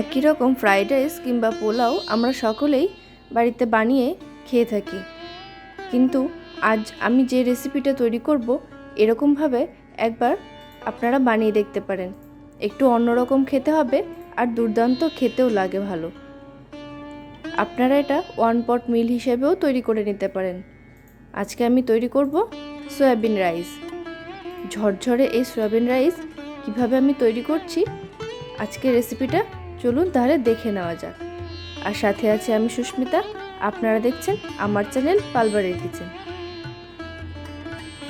একই রকম fried rice কিংবা পোলাও আমরা সকলেই বাড়িতে বানিয়ে খেয়ে থাকি। কিন্তু আজ আমি যে রেসিপিটা তৈরি করব, এরকমভাবে একবার আপনারা বানিয়ে দেখতে পারেন। একটু অন্যরকম খেতে হবে আর দুর্দান্ত খেতেও লাগে ভালো। আপনারা এটা ওয়ান পট মিল হিসেবেও তৈরি করে নিতে পারেন। আজকে আমি তৈরি করব সয়াবিন রাইস। ঝরঝরে এই সয়াবিন রাইস কীভাবে আমি তৈরি করছি আজকে রেসিপিটা চলুন তাহলে দেখে নেওয়া যাক। আর সাথে আছে আমি সুস্মিতা। আপনারা দেখছেন আমার চ্যানেল পালবারের কিচেন।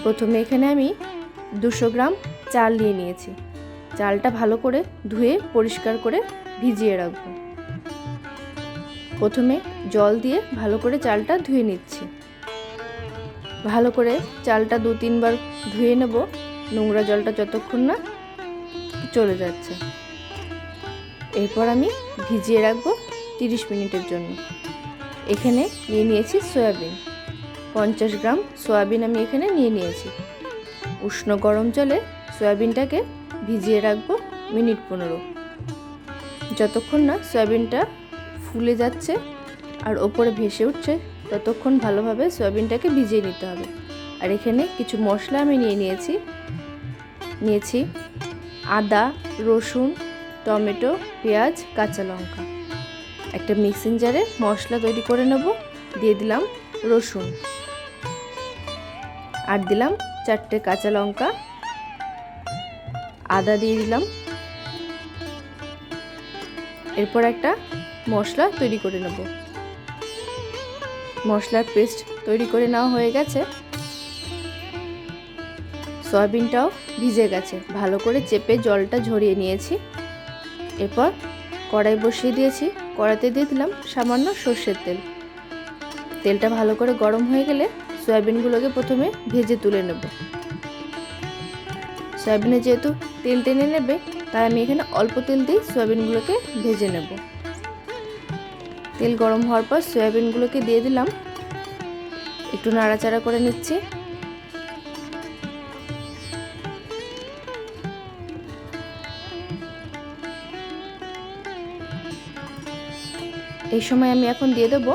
প্রথমে এখানে আমি দুশো গ্রাম চাল নিয়ে নিয়েছি। চালটা ভালো করে ধুয়ে, পরিষ্কার করে ভিজিয়ে রাখব। প্রথমে জল দিয়ে ভালো করে চালটা ধুয়ে নিচ্ছি। ভালো করে চালটা দু তিনবার ধুয়ে নেব। নোংরা জলটা যতক্ষণ না চলে যাচ্ছে। এরপর আমি ভিজিয়ে রাখব তিরিশ মিনিটের জন্য। এখানে নিয়ে নিয়েছি সয়াবিন। পঞ্চাশ গ্রাম সয়াবিন আমি এখানে নিয়ে নিয়েছি। উষ্ণ গরম জলে সয়াবিনটাকে ভিজিয়ে রাখব মিনিট পনেরো। যতক্ষণ না সয়াবিনটা ফুলে যাচ্ছে আর ওপরে ভেসে উঠছে, ততক্ষণ ভালোভাবে সয়াবিনটাকে ভিজিয়ে নিতে হবে। আর এখানে কিছু মশলা আমি নিয়ে নিয়েছি। নিয়েছি আদা, রসুন টমেটো, পেঁয়াজ, কাঁচা লঙ্কা। একটা মিক্সিং জারে মশলা তৈরি করে নেব। দিয়ে দিলাম রসুন। আর দিলাম চারটে কাঁচা লঙ্কা। আদা দিয়ে দিলাম। এরপর একটা মশলা তৈরি করে নেব। মশলার পেস্ট তৈরি করে নেওয়া হয়ে গেছে। সয়াবিনটাও ভিজে গেছে। ভালো করে চেপে জলটা ঝরিয়ে নিয়েছি। এরপর কড়াই বসিয়ে দিয়েছি। কড়াইতে দিয়ে দিলাম সামান্য সর্ষের তেল। তেলটা ভালো করে গরম হয়ে গেলে সয়াবিনগুলোকে প্রথমে ভেজে তুলে নেব। সয়াবিনে যেহেতু তেল টেনে নেবে, তাই আমি এখানে অল্প তেল দিয়ে সয়াবিনগুলোকে ভেজে নেব। তেল গরম হওয়ার পর সয়াবিনগুলোকে দিয়ে দিলাম। একটু নাড়াচাড়া করে নিচ্ছি। এই সময় আমি এখন দিয়ে দেবো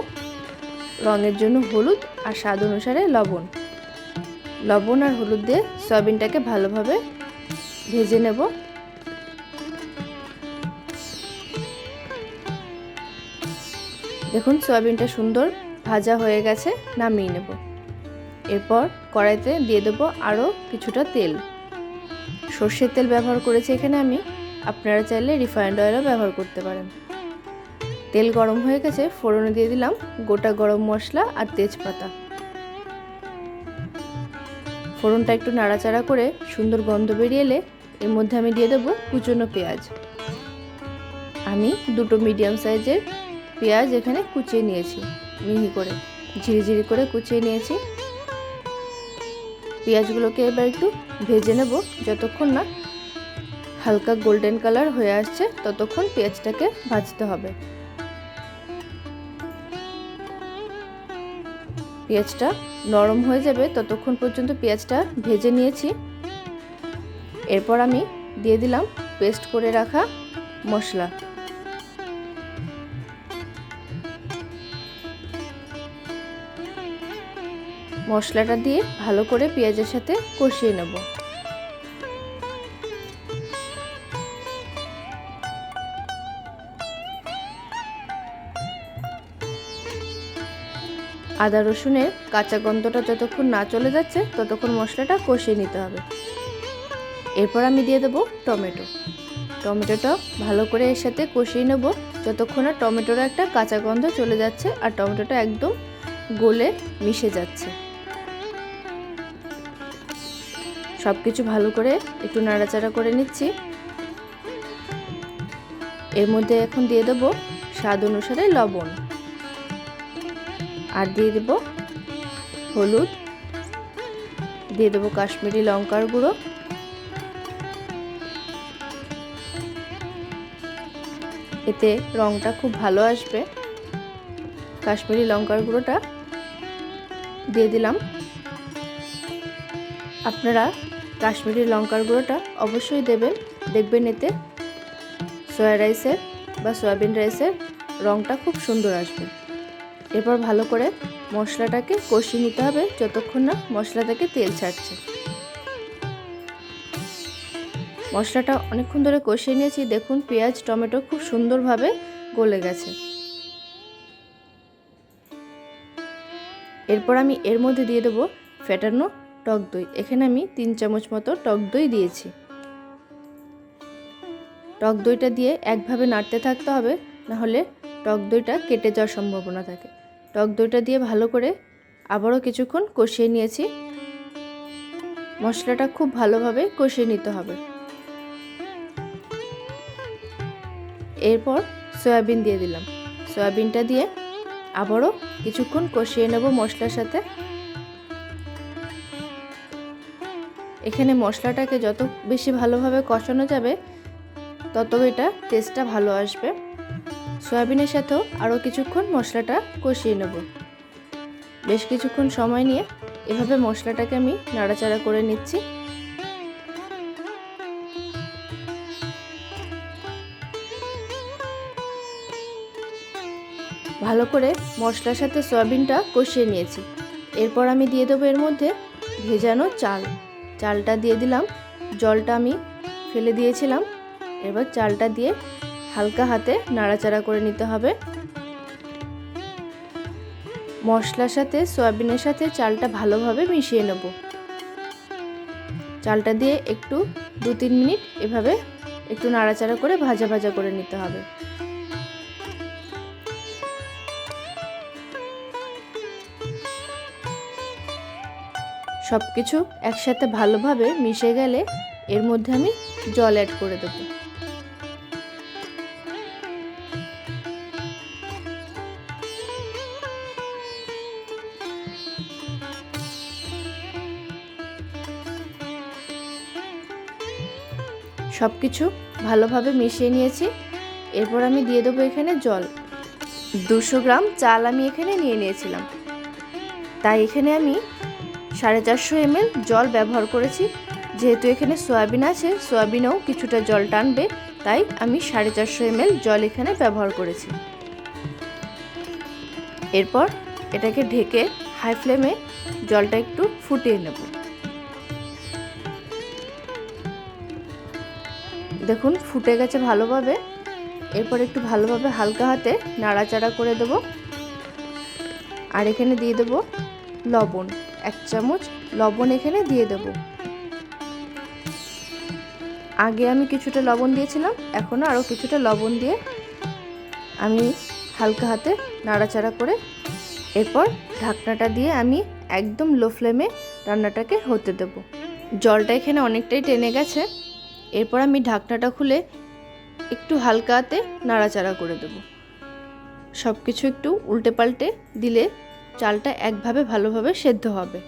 রঙের জন্য হলুদ আর স্বাদ অনুসারে লবণ। লবণ আর হলুদ দিয়ে সয়াবিনটাকে ভালোভাবে ভেজে নেব। দেখুন, সয়াবিনটা সুন্দর ভাজা হয়ে গেছে, নামিয়ে নেব। এরপর কড়াইতে দিয়ে দেবো আরও কিছুটা তেল। সর্ষের তেল ব্যবহার করেছি এখানে আমি। আপনারা চাইলে রিফাইন্ড অয়েলও ব্যবহার করতে পারেন। তেল গরম হয়ে গেছে, ফোড়নে দিয়ে দিলাম গোটা গরম মশলা আর তেজপাতা। ফোড়নটা একটু নাড়াচাড়া করে সুন্দর গন্ধ বেরিয়ে এলে এর মধ্যে আমি দিয়ে দেবো কুচনো পেঁয়াজ। আমি দুটো মিডিয়াম সাইজের পেঁয়াজ এখানে কুচিয়ে নিয়েছি, মিহি করে ঝিরিঝিরি করে কুচিয়ে নিয়েছি। পেঁয়াজগুলোকে এবার একটু ভেজে নেব, যতক্ষণ না হালকা গোল্ডেন কালার হয়ে আসছে, ততক্ষণ পেঁয়াজটাকে ভাজতে হবে। পেঁয়াজটা নরম হয়ে যাবে, ততক্ষণ পর্যন্ত পেঁয়াজটা ভেজে নিয়েছি। এরপর আমি দিয়ে দিলাম পেস্ট করে রাখা মশলা। মশলাটা দিয়ে ভালো করে পেঁয়াজের সাথে কষিয়ে নেব। আদা রসুনের কাঁচা গন্ধটা যতক্ষণ না চলে যাচ্ছে, ততক্ষণ মশলাটা কষিয়ে নিতে হবে। এরপর আমি দিয়ে দেবো টমেটো। টমেটোটা ভালো করে এর সাথে কষিয়ে নেব, যতক্ষণ না টমেটোর একটা কাঁচা গন্ধ চলে যাচ্ছে আর টমেটোটা একদম গলে মিশে যাচ্ছে। সব কিছু ভালো করে একটু নাড়াচাড়া করে নিচ্ছি। এর মধ্যে এখন দিয়ে দেবো স্বাদ অনুসারে লবণ। আর দিয়ে দেবো হলুদ, দিয়ে দেবো কাশ্মীরি লঙ্কার গুঁড়ো। এতে রঙটা খুব ভালো আসবে। কাশ্মীরি লঙ্কার গুঁড়োটা দিয়ে দিলাম। আপনারা কাশ্মীরি লঙ্কার গুঁড়োটা অবশ্যই দেবেন। দেখবেন এতে সয়া রাইসের বা সয়াবিন রাইসের রঙটা খুব সুন্দর আসবে। এরপর ভালো করে মশলাটাকে কষিয়ে নিতে হবে যতক্ষণ না মশলা থেকে তেল ছাড়ছে। মশলাটা অনেকক্ষণ ধরে কষিয়ে নিয়েছি। দেখুন, পেঁয়াজ, টমেটো খুব সুন্দরভাবে গলে গেছে। এরপর আমি এর মধ্যে দিয়ে দেবো ফেটানো টক দই। এখানে আমি তিন চামচ মতো টক দই দিয়েছি। টক দইটা দিয়ে একভাবে নাড়তে থাকতে হবে, নাহলে টক দইটা কেটে যাওয়ার সম্ভাবনা থাকে। টক দইটা দিয়ে ভালো করে আবারও কিছুক্ষণ কষিয়ে নিয়েছি। মশলাটা খুব ভালোভাবে কষিয়ে নিতে হবে। এরপর সয়াবিন দিয়ে দিলাম। সয়াবিনটা দিয়ে আবারও কিছুক্ষণ কষিয়ে নেব মশলার সাথে। এখানে মশলাটাকে যত বেশি ভালোভাবে কষানো যাবে, তত এটা টেস্টটা ভালো আসবে। সয়াবিনের সাথেও আরও কিছুক্ষণ মশলাটা কষিয়ে নেব। বেশ কিছুক্ষণ সময় নিয়ে এভাবে মশলাটাকে আমি নাড়াচাড়া করে নিচ্ছি। ভালো করে মশলার সাথে সয়াবিনটা কষিয়ে নিয়েছি। এরপর আমি দিয়ে দেবো এর মধ্যে ভেজানো চাল। চালটা দিয়ে দিলাম। জলটা আমি ফেলে দিয়েছিলাম। এবার চালটা দিয়ে হালকা হাতে নাড়াচাড়া করে নিতে হবে। মশলার সাথে, সয়াবিনের সাথে চালটা ভালোভাবে মিশিয়ে নেব। চালটা দিয়ে একটু দু তিন মিনিট এভাবে একটু নাড়াচাড়া করে ভাজা ভাজা করে নিতে হবে। সব কিছু একসাথে ভালোভাবে মিশে গেলে এর মধ্যে আমি জল অ্যাড করে দেবো। সব কিছু ভালোভাবে মিশিয়ে নিয়েছি। এরপর আমি দিয়ে দেবো এখানে জল। দুশো গ্রাম চাল আমি এখানে নিয়ে নিয়েছিলাম। তাই এখানে আমি সাড়ে চারশো এমএল জল ব্যবহার করেছি। যেহেতু এখানে সয়াবিন আছে, সয়াবিনেও কিছুটা জল টানবে, তাই আমি সাড়ে চারশো এমএল জল এখানে ব্যবহার করেছি। এরপর এটাকে ঢেকে হাই ফ্লেমে জলটা একটু ফুটিয়ে নেব। দেখুন, ফুটে গেছে ভালোভাবে। এরপর একটু ভালোভাবে হালকা হাতে নাড়াচাড়া করে দেব। আর এখানে দিয়ে দেব লবণ, এক চামচ লবণ এখানে দিয়ে দেব। আগে আমি কিছুটা লবণ দিয়েছিলাম এখনও আরও কিছুটা লবণ দিয়ে আমি হালকা হাতে নাড়াচাড়া করে এরপর ঢাকনাটা দিয়ে আমি একদম লো ফ্লেমে রান্নাটাকে হতে দেব। জলটা এখানে অনেকটাই টেনে গেছে। এরপর আমি ঢাকনাটা খুলে একটু হালকা হাতে নাড়াচাড়া করে দেব। সব কিছু একটু উল্টে পাল্টে দিলে চালটা একভাবে ভালোভাবে সেদ্ধ হবে।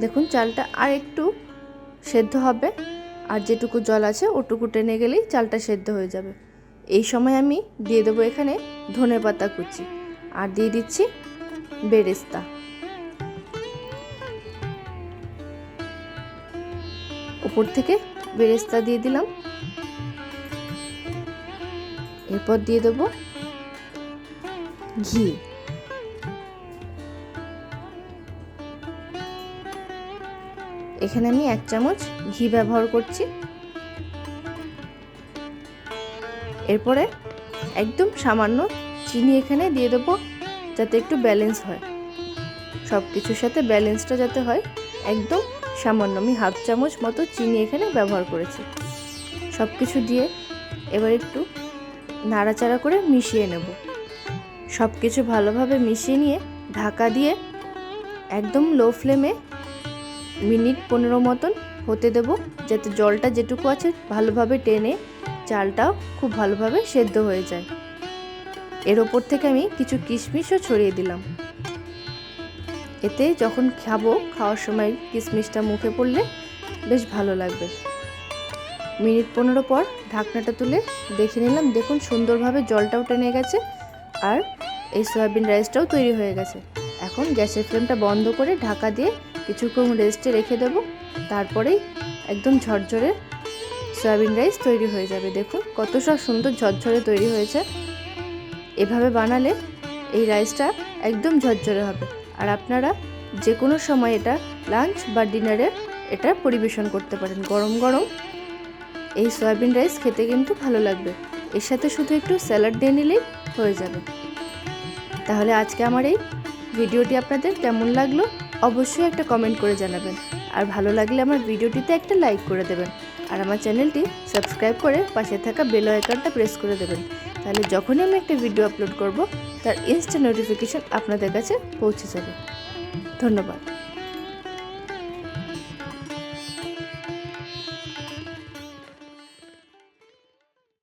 দেখুন, চালটা আর একটু সেদ্ধ হবে, আর যেটুকু জল আছে ওটুকু টেনে গেলেই চালটা সেদ্ধ হয়ে যাবে। এই সময় আমি দিয়ে দেবো এখানে ধনে পাতা কুচি, আর দিয়ে দিচ্ছি বেরেস্তা। উপর থেকে বেরেস্তা দিয়ে দিলাম। এরপর দিয়ে দেবো ঘি। এখানে আমি এক চামচ ঘি ব্যবহার করছি। এরপরে একদম সামান্য চিনি এখানে দিয়ে দেবো যাতে একটু ব্যালেন্স হয়। সব কিছুর সাথে ব্যালেন্সটা যাতে হয়, একদম সামান্য আমি হাফ চামচ মতো চিনি এখানে ব্যবহার করেছি। সব কিছু দিয়ে এবার একটু নাড়াচাড়া করে মিশিয়ে নেব। সব কিছু ভালোভাবে মিশিয়ে নিয়ে ঢাকা দিয়ে একদম লো ফ্লেমে মিনিট পনেরো মতন হতে দেব, যাতে জলটা যেটুকু আছে ভালোভাবে টেনে চালটাও খুব ভালোভাবে সেদ্ধ হয়ে যায়। এর ওপর থেকে আমি কিছু কিশমিশও ছড়িয়ে দিলাম। এতে যখন খাব, খাওয়ার সময় কিশমিশটা মুখে পড়লে বেশ ভালো লাগবে। মিনিট পনেরো পর ঢাকনাটা তুলে দেখে নিলাম, দেখুন সুন্দরভাবে জলটাও টেনে গেছে আর এই সয়াবিন রাইসটাও তৈরি হয়ে গেছে। এখন গ্যাসের ফ্লেমটা বন্ধ করে ঢাকা দিয়ে কিছুক্ষণ রেস্টে রেখে দেব, তারপরেই একদম ঝরঝরে সয়াবিন রাইস তৈরি হয়ে যাবে। দেখুন কত সব সুন্দর ঝরঝরে তৈরি হয়েছে। এভাবে বানালে এই রাইসটা একদম ঝরঝরে হবে। আর আপনারা যে কোনো সময় এটা লাঞ্চ বা ডিনারে এটা পরিবেশন করতে পারেন। গরম গরম এই সয়াবিন রাইস খেতে কিন্তু ভালো লাগবে। এর সাথে শুধু একটু স্যালাড দিয়ে নিলেই হয়ে যাবে। তাহলে আজকে আমার এই ভিডিওটি আপনাদের কেমন লাগল অবশ্যই একটা কমেন্ট করে জানাবেন। আর ভালো লাগলে আমার ভিডিওটিতে একটা লাইক করে দেবেন। আর আমার চ্যানেলটি সাবস্ক্রাইব করে পাশে থাকা বেল আইকনটা প্রেস করে দেবেন। তাহলে যখনই আমি একটা ভিডিও আপলোড করব তার ইনস্ট্যান্ট নোটিফিকেশন আপনাদের কাছে পৌঁছে যাবে। ধন্যবাদ।